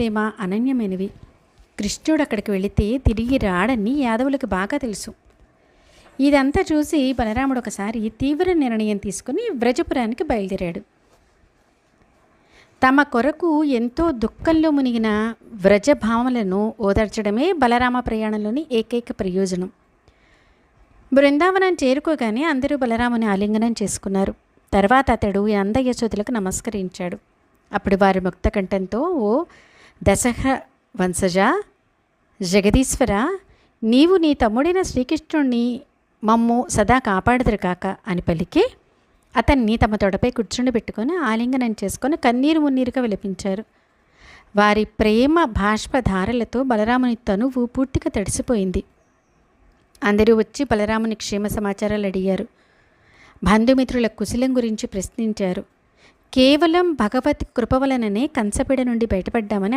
ప్రేమ అనన్యమైనవి. కృష్ణుడు అక్కడికి వెళితే తిరిగి రాడని యాదవులకు బాగా తెలుసు. ఇదంతా చూసి బలరాముడు ఒకసారి తీవ్ర నిర్ణయం తీసుకుని వ్రజపురానికి బయలుదేరాడు. తమ కొరకు ఎంతో దుఃఖంలో మునిగిన వ్రజభావములను ఓదార్చడమే బలరామ ప్రయాణంలోని ఏకైక ప్రయోజనం. బృందావనం చేరుకోగానే అందరూ బలరాముని ఆలింగనం చేసుకున్నారు. తర్వాత అతడు అందయ్య అంద నమస్కరించాడు. అప్పుడు వారి ముక్త కంఠంతో ఓ దశహ వంశజ జగదీశ్వర నీవు నీ తమ్ముడైన శ్రీకృష్ణుణ్ణి మమ్ము సదా కాపాడదురు కాక అని పలికి అతన్ని తమ తొడపై కూర్చుండి పెట్టుకొని ఆలింగనం చేసుకొని కన్నీరు మున్నీరుగా విలపించారు. వారి ప్రేమ బాష్పధారలతో బలరాముని తనువు పూర్తిగా తడిసిపోయింది. అందరూ వచ్చి బలరాముని క్షేమ సమాచారాలు అడిగారు. బంధుమిత్రుల కుశలం గురించి ప్రశ్నించారు. కేవలం భగవత్ కృప వలననే కంచపిడ నుండి బయటపడ్డామని